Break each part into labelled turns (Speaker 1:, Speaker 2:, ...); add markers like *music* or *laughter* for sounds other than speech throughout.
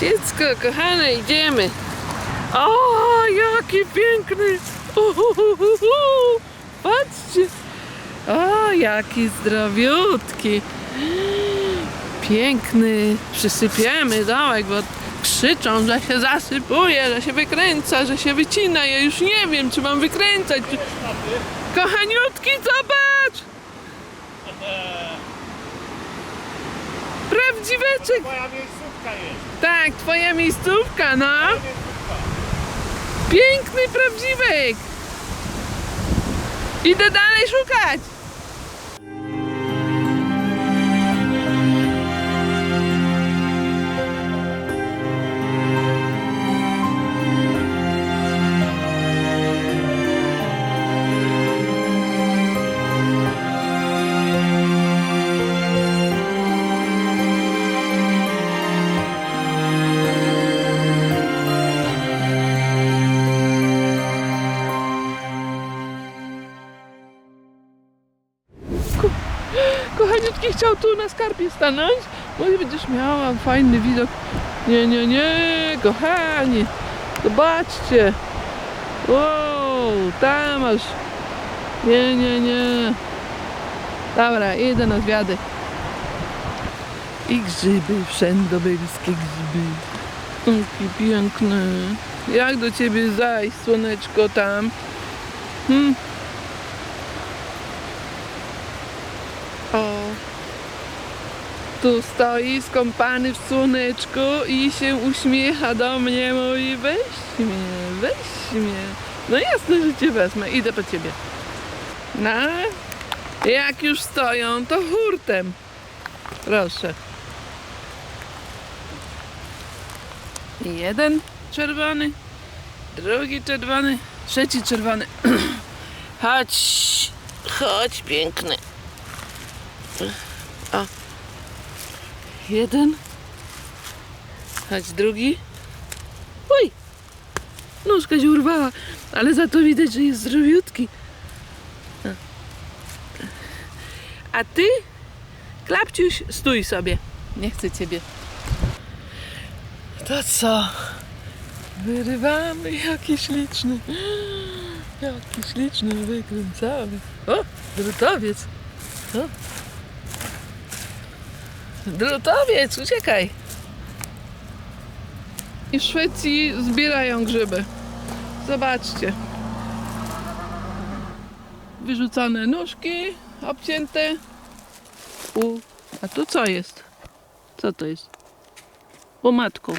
Speaker 1: Dziecko, kochane, idziemy. O, jaki piękny. Uhuhuhu. Patrzcie. O, jaki zdrowiutki. Piękny. Przysypiemy dołek, bo krzyczą, że się zasypuje, że się wykręca, że się wycina. Ja już nie wiem, czy mam wykręcać. Kochaniutki, zobacz! Prawdziweczek.
Speaker 2: Miejscówka jest.
Speaker 1: Tak, twoja miejscówka, no. Piękny prawdziwek. Idę dalej szukać. Chciał tu na skarpie stanąć. Może będziesz miała fajny widok. Nie, nie, nie, kochani. Zobaczcie. Wow, tam masz. Nie, nie, nie. Dobra, idę na zwiady. I grzyby, wszędobylskie grzyby. Jakie piękne. Jak do ciebie zajść, słoneczko tam? Hmm. O. Tu stoi skąpany w słoneczku i się uśmiecha do mnie. Mówi weź mnie, weź mnie. No jasne, że cię wezmę. Idę po ciebie. No. Jak już stoją, to hurtem. Proszę. Jeden czerwony, drugi czerwony, trzeci czerwony. *clears throat* Chodź, chodź piękny. O. Jeden. Chodź drugi. Oj! Nóżka się urwała, ale za to widać, że jest zdrowiutki. A. Ty, Klapciuś, stój sobie. Nie chcę ciebie. To co? Wyrywamy, jaki śliczny. Jaki śliczny, wykręcamy. O, drutowiec. O. Drutowiec, uciekaj. I w Szwecji zbierają grzyby. Zobaczcie. Wyrzucone nóżki, obcięte. U, a tu co jest? Co to jest? O matko.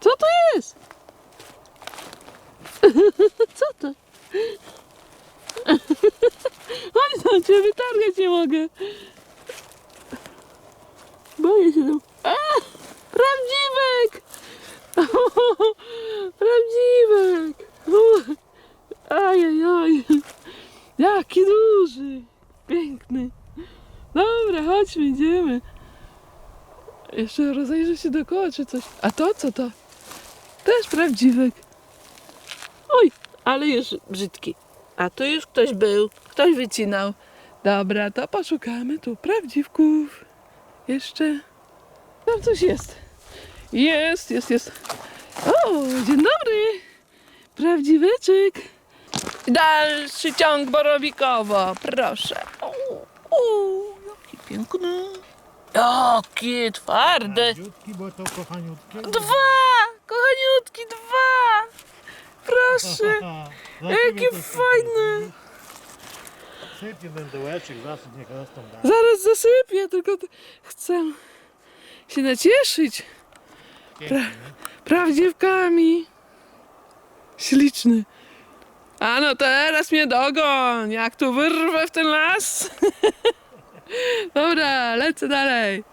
Speaker 1: Co to jest? *laughs* Co to? *laughs* Chodź tam, cię wytargać nie mogę. Boję się tam. A! Prawdziwek! *laughs* Prawdziwek! Ajajaj. Jaki duży. Piękny. Dobra, chodźmy, idziemy. Jeszcze rozejrzę się dookoła, czy coś. A to co to? Też prawdziwek. Oj, ale już brzydki. A tu już ktoś był. Ktoś wycinał. Dobra, to poszukamy tu prawdziwków. Jeszcze. Tam coś jest. Jest, jest, jest. O, dzień dobry. Prawdziweczek. Dalszy ciąg borowikowo, proszę. O, o, jaki piękny. Jakie twarde.
Speaker 2: Dziutki, bo to kochaniutkie.
Speaker 1: Dwa! Kochaniutki, dwa! Proszę. *laughs* Jakie fajne.
Speaker 2: Sypie ten dołeczek, zasyp niech rosną dalej.
Speaker 1: Zaraz zasypię, tylko t- chcę się nacieszyć
Speaker 2: Pięknie, nie?
Speaker 1: prawdziwkami. Śliczny. A no teraz mnie dogoń, jak tu wyrwę w ten las. *laughs* Dobra, lecę dalej.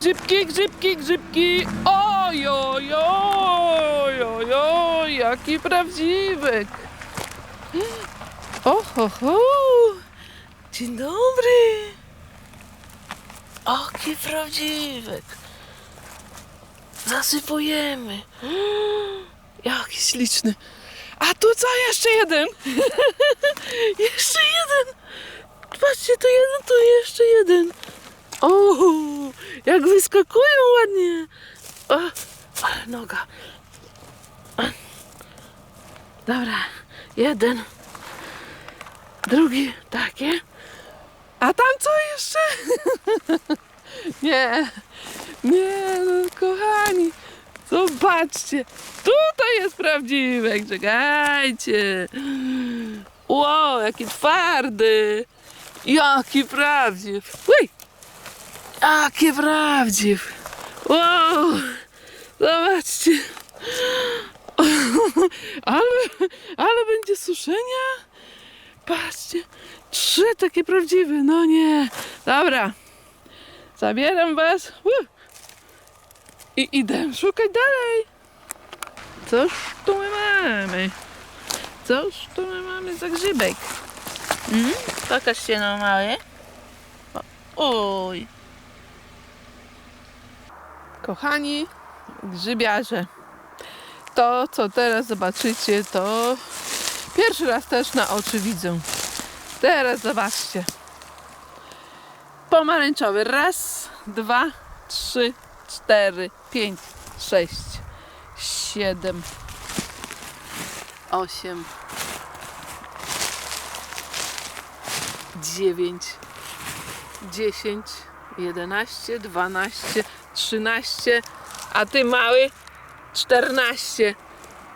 Speaker 1: Grzybki, grzybki, grzybki. Oj, oj, oj, oj, oj, jaki prawdziwek. *gasps* Oho, ho. Dzień dobry. Jaki prawdziwek. Zasypujemy. Jaki śliczny. A tu co? Jeszcze jeden. *laughs* jeszcze jeden. Patrzcie, tu jeden, tu jeszcze jeden. O, jak wyskakują ładnie. O, noga. Dobra, jeden, drugi, takie. A tam co jeszcze? *laughs* nie, nie, no kochani, zobaczcie, tutaj jest prawdziwy, czekajcie. Wow, jaki twardy, jaki prawdziw. Uj, jaki prawdziw. Wow, zobaczcie. *laughs* Ale, ale będzie suszenia. Patrzcie, trzy takie prawdziwe. No nie. Dobra. Zabieram was. I idę szukać dalej. Cóż tu my mamy? Cóż tu my mamy za grzybek? Mm? Pokaż się no mały. Oj. Kochani grzybiarze, to co teraz zobaczycie, to pierwszy raz też na oczy widzę. Teraz zobaczcie. Pomarańczowy. Raz, dwa, trzy, cztery, pięć, sześć, siedem, osiem, dziewięć, dziesięć, jedenaście, dwanaście, trzynaście, a ty mały czternaście.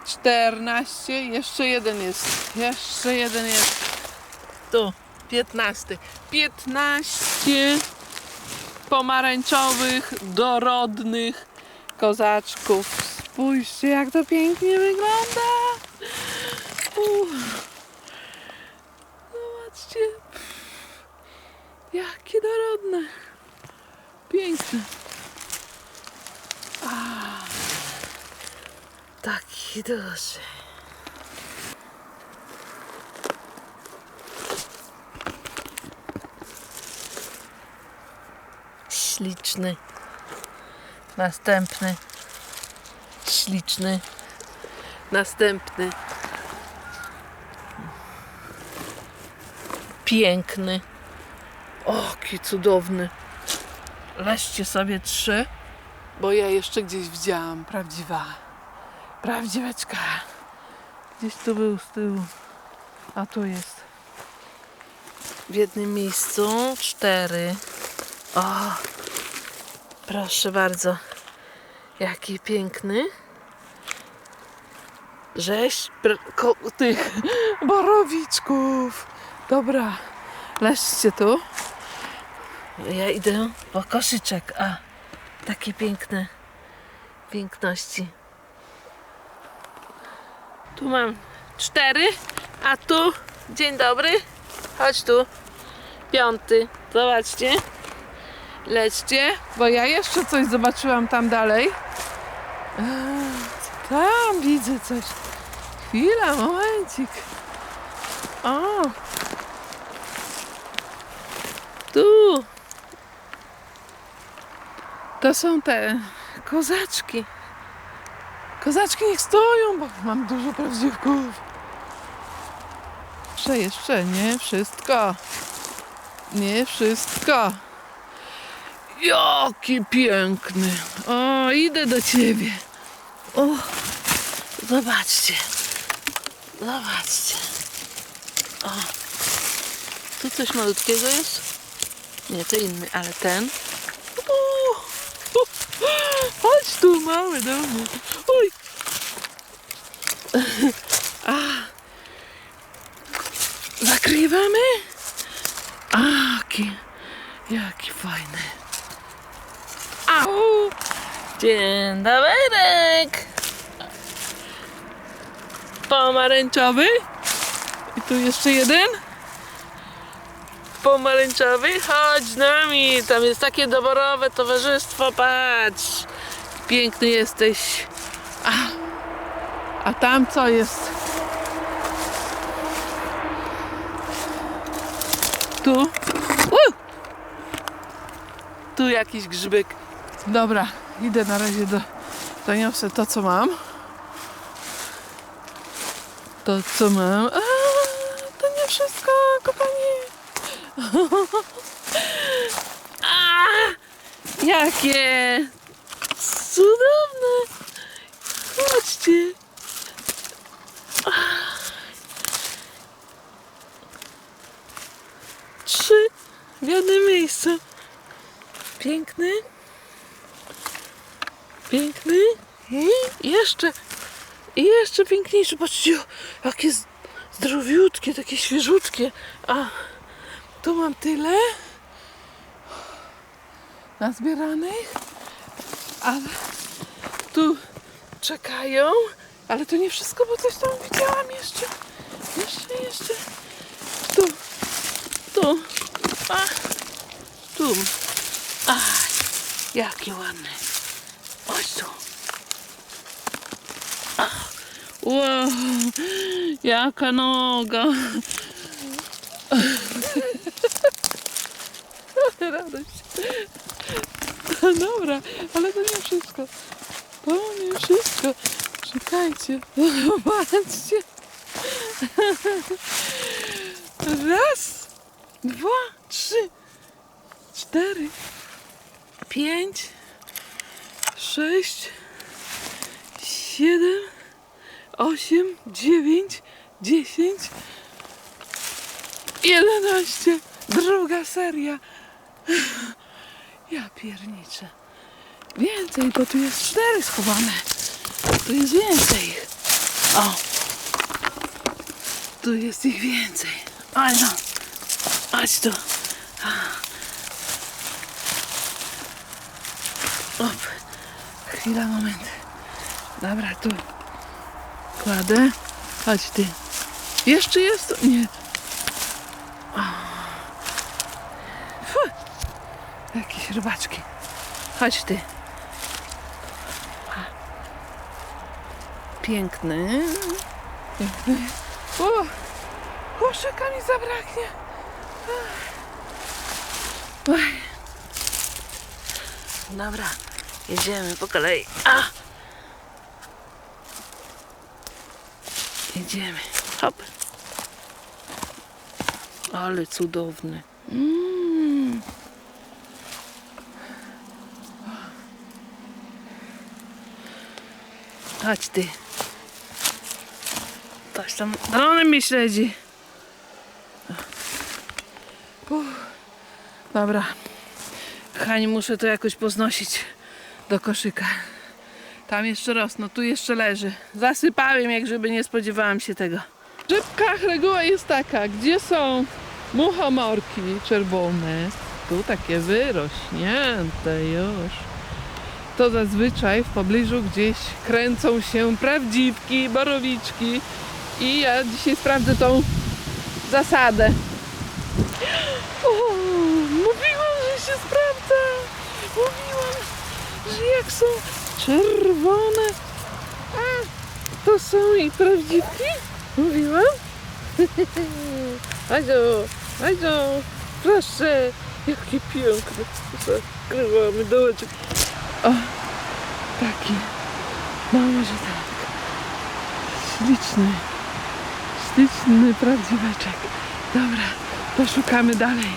Speaker 1: 14, jeszcze jeden jest, jeszcze jeden jest. Tu, 15. 15 pomarańczowych, dorodnych kozaczków. Spójrzcie, jak to pięknie wygląda. Uff. Zobaczcie. Jakie dorodne. Piękne. Taki duży. Śliczny. Następny. Śliczny. Następny. Piękny. O, jaki cudowny. Leźcie sobie trzy, bo ja jeszcze gdzieś widziałam prawdziwa. Prawdziweczka. Gdzieś tu był z tyłu. A tu jest. W jednym miejscu cztery. O! Proszę bardzo. Jaki piękny. Rzeź tych borowiczków. Dobra. Leżcie tu. Ja idę po koszyczek. A, takie piękne piękności. Tu mam cztery, a tu dzień dobry. Chodź tu. Piąty. Zobaczcie. Lećcie, bo ja jeszcze coś zobaczyłam tam dalej. Eee, Tam widzę coś. Chwila, momencik. O. Tu. To są te kozaczki. Kozaczki niech stoją, bo mam dużo prawdziwków. Jeszcze, jeszcze, nie wszystko. Nie wszystko. Jaki piękny. O, idę do ciebie. O, zobaczcie. Zobaczcie. O, tu coś malutkiego jest? Nie, to inny, ale ten. O, o, chodź tu, mały do mnie. Oj. *laughs* A. Zakrywamy? A, jaki, jaki fajny. Dzień dobry. Pomarańczowy. I tu jeszcze jeden. Pomarańczowy. Chodź z nami. Tam jest takie doborowe towarzystwo. Patrz. Piękny jesteś. A, a tam co jest? Tu. Tu jakiś grzybek. Dobra, idę na razie do doniosę to co mam. To co mam. A, to nie wszystko, kochani. *laughs* A, jakie cudowne. Chodźcie. Trzy w jednym miejscu. Piękny. Piękny. I jeszcze. I jeszcze piękniejszy. Patrzcie, jakie zdrowiutkie, takie świeżutkie. A tu mam tyle nazbieranych. Ale tu czekają. Ale to nie wszystko, bo coś tam widziałam jeszcze. Jeszcze, jeszcze. Tu. Tu. A. Tu. Aj, jakie ładne. Chodź tu. Wow, jaka noga. Radość. *laughs* Dobra, ale to nie wszystko. To nie wszystko. Czekajcie, *laughs* zobaczcie. Raz, dwa, trzy, cztery, pięć, sześć, siedem, osiem, dziewięć, dziesięć, jedenaście. Druga seria. Ja pierniczę. Więcej, bo tu jest cztery schowane. Tu jest więcej ich. O. Tu jest ich więcej. Oj no. Chodź tu. Op. Chwila, moment. Dobra, tu. Kładę. Chodź ty. Jeszcze jest? Nie. O. Fu. Jakieś rybaczki. Chodź ty. Piękny. Piękny. O! Koszyka mi zabraknie. Dobra, jedziemy po kolei. A! Jedziemy. Hop. Ale cudowny. Mm. Chodź ty. Ktoś tam dronem mnie śledzi. Uff. Dobra. Hań, muszę to jakoś poznosić do koszyka. Tam jeszcze rosną, tu jeszcze leży. Zasypałem, jak żeby nie spodziewałam się tego. W rzepkach reguła jest taka, gdzie są muchomorki czerwone, tu takie wyrośnięte już, to zazwyczaj w pobliżu gdzieś kręcą się prawdziwki, borowiczki i ja dzisiaj sprawdzę tą zasadę. O, mówiłam, że się sprawdza. Mówiłam, że jak są czerwone, a to są i prawdziwki. Mówiłam. *laughs* Adziu, Adziu, proszę, jakie piękne. Zakrywamy dołeczek. O, taki. No może tak. Śliczny. Śliczny prawdziweczek. Dobra, to szukamy dalej.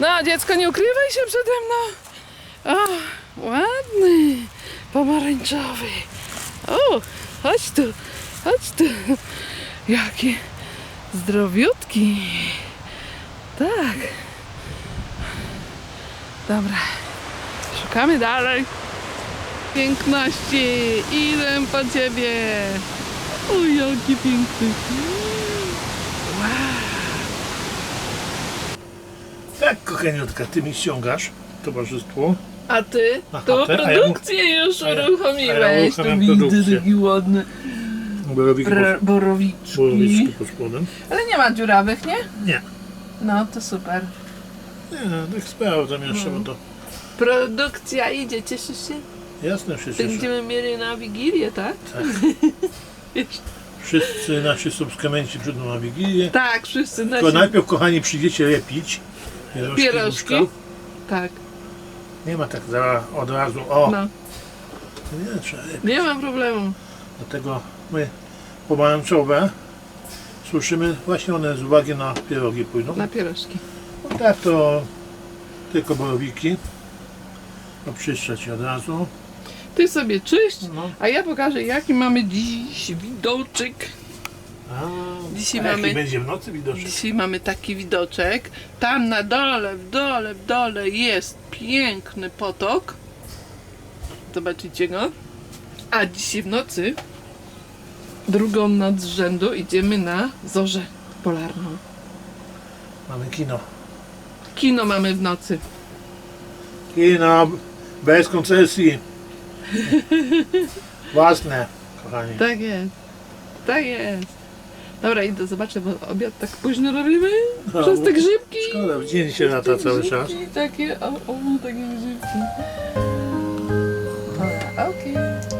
Speaker 1: No, dziecko, nie ukrywaj się przede mną. O, ładny, pomarańczowy. O, chodź tu, chodź tu. Jaki zdrowiutki. Tak. Dobra, szukamy dalej. Piękności, idę po ciebie. O, jaki piękny. Wow.
Speaker 2: Tak, kochaniutka, ty mi ściągasz towarzystwo.
Speaker 1: A ty?
Speaker 2: Na
Speaker 1: To
Speaker 2: chatę, a ja
Speaker 1: produkcję już
Speaker 2: a ja-
Speaker 1: uruchomiłeś.
Speaker 2: a ja
Speaker 1: To
Speaker 2: uruchamiam
Speaker 1: widzę
Speaker 2: produkcję.
Speaker 1: taki ładny
Speaker 2: Borowiki
Speaker 1: br- borowiczki.
Speaker 2: borowiczki pod spodem.
Speaker 1: Ale nie ma dziurawych, nie?
Speaker 2: Nie.
Speaker 1: No to super.
Speaker 2: Nie, no, tak sprawdzam jeszcze, bo to
Speaker 1: Produkcja idzie, cieszysz się?
Speaker 2: jasne się cieszę.
Speaker 1: Będziemy mieli na Wigilię, tak?
Speaker 2: Tak. *laughs* Wszyscy nasi subskrybenci przyjdą na Wigilię.
Speaker 1: Tak, wszyscy nasi
Speaker 2: Tylko najpierw, kochani, przyjdziecie lepić pierożki.
Speaker 1: Tak,
Speaker 2: Nie ma tak za, od razu, o,
Speaker 1: no.
Speaker 2: nie, trzeba.
Speaker 1: Nie ma problemu.
Speaker 2: Dlatego my pomarańczowe suszymy, właśnie one z uwagi na pierogi pójdą.
Speaker 1: Na pierożki.
Speaker 2: No tak to tylko borowiki. Obczyszczać od razu.
Speaker 1: Ty sobie czyść,
Speaker 2: No.
Speaker 1: a ja pokażę jaki mamy dziś widoczek.
Speaker 2: A,
Speaker 1: Dzisiaj
Speaker 2: a jaki
Speaker 1: mamy-
Speaker 2: będzie w nocy widoczny?
Speaker 1: Dzisiaj mamy taki widoczek. Tam na dole, w dole, w dole jest piękny potok. Zobaczycie go. A dzisiaj w nocy, drugą noc z rzędu, idziemy na zorzę polarną.
Speaker 2: Mamy kino.
Speaker 1: Kino mamy w nocy.
Speaker 2: Kino bez koncesji. *laughs* Własne, kochani.
Speaker 1: Tak jest. Tak jest. Dobra, idę zobaczę, bo obiad tak późno robimy.
Speaker 2: No,
Speaker 1: Przez te grzybki.
Speaker 2: Szkoda, dzień się lata cały czas.
Speaker 1: Grzybki Takie, o, o, takie grzybki. Okej.